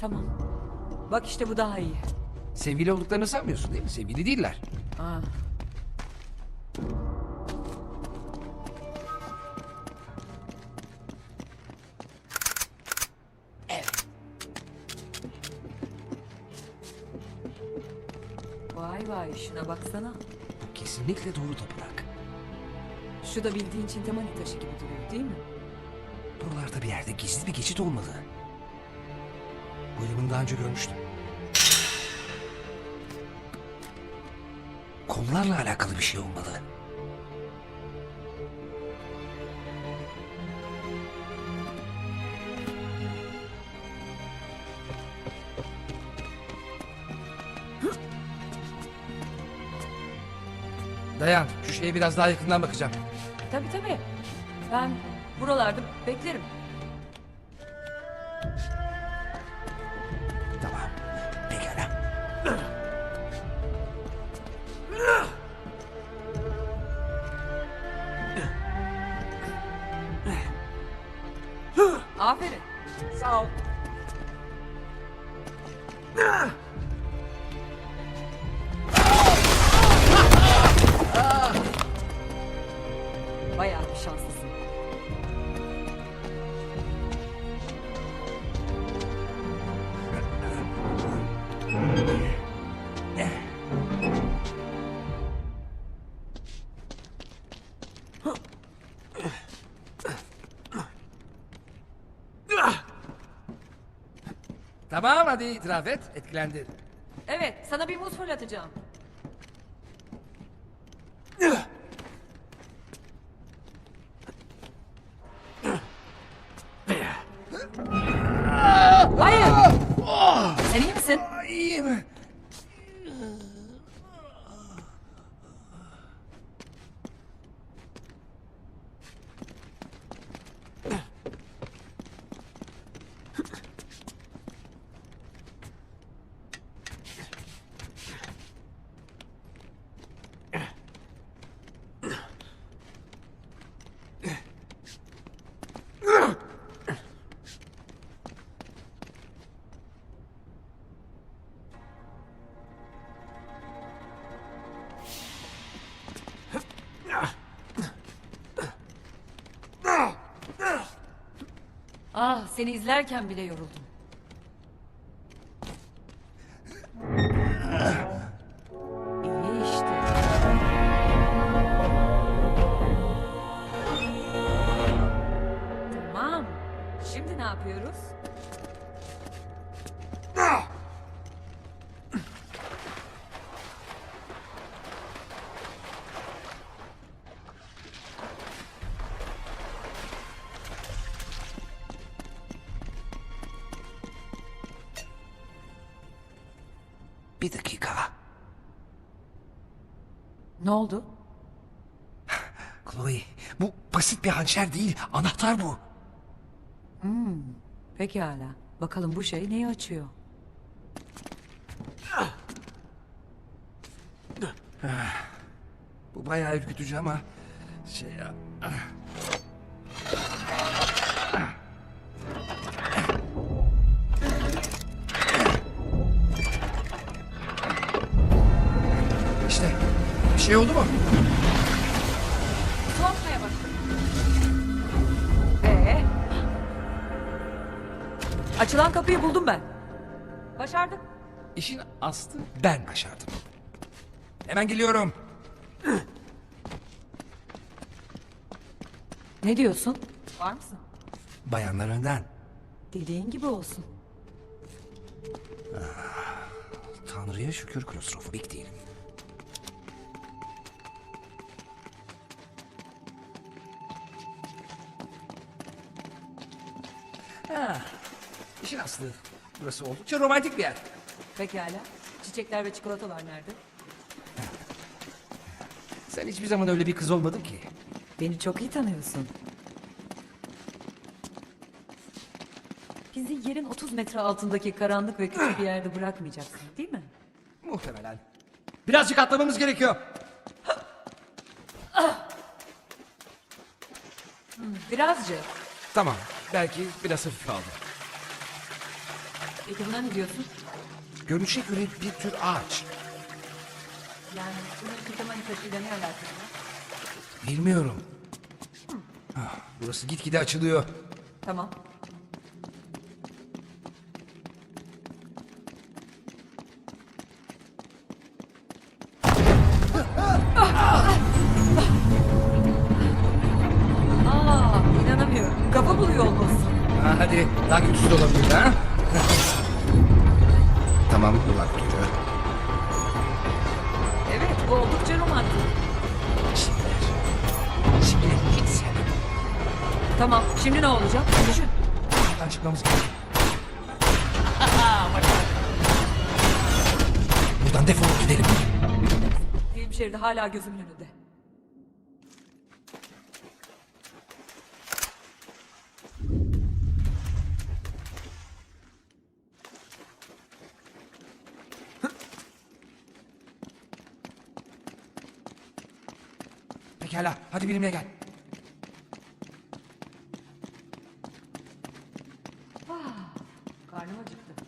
Tamam. Bak işte bu daha iyi. Sevgili olduklarını sanmıyorsun değil mi? Sevgili değiller. Ah. Evet. Vay vay şuna baksana. Bu kesinlikle doğru tapınak. Şu da bildiğin Çintamani taşı gibi duruyor değil mi? Buralarda bir yerde gizli bir geçit olmalı. Elemanı daha önce görmüştüm. Kollarla alakalı bir şey olmalı. Dayan, şu şeye biraz daha yakından bakacağım. Tabii tabii. Ben buralarda beklerim. Aferin. Sağ ol. Bayağı bir şanslısın. Tamam hadi itiraf et, etkilendin. Evet sana bir muz fırlatacağım. Hayır. Sen iyi misin? İyiyim. Ah seni izlerken bile yoruldum. Bir dakika. Ne oldu? Chloe, bu basit bir hançer değil, anahtar bu. Pekala. Bakalım bu şey neyi açıyor? Bu bayağı ürkütücü ama... Şey ya... şey oldu mu? Soğutmaya başladım. Ee? Açılan kapıyı buldum ben. Başardık. İşin aslı ben başardım. Hemen geliyorum. Ne diyorsun? Var mısın? Bayanlar önden. Dediğin gibi olsun. Tanrı'ya şükür klostrofobik değilim. Ha, işin aslı. Burası oldukça romantik bir yer. Pekala. Çiçekler ve çikolatalar nerede? Sen hiçbir zaman öyle bir kız olmadın ki. Beni çok iyi tanıyorsun. Bizi yerin 30 metre altındaki karanlık ve küçük bir yerde bırakmayacaksın değil mi? Muhtemelen. Birazcık atlamamız gerekiyor. Birazcık. Tamam. Belki biraz hafif aldım. Peki buna ne diyorsun? Görünüşe göre bir tür ağaç. Yani bunun kıta manitasıyla ne alakası var? Bilmiyorum. Ah, burası gitgide açılıyor. Tamam. Hadi daha kötüsü de olabilir ha? tamam kulak duyuyor. Evet, bu oldukça romantik. Şimdiler. Şimdiler hiç sevmem. Tamam, şimdi ne olacak? Düşün. Buradan çıkmamız gerek. Buradan defolup gidelim. Şeridi hala gözümün önünde. Pekala hadi benimle gel. Karnım acıktı.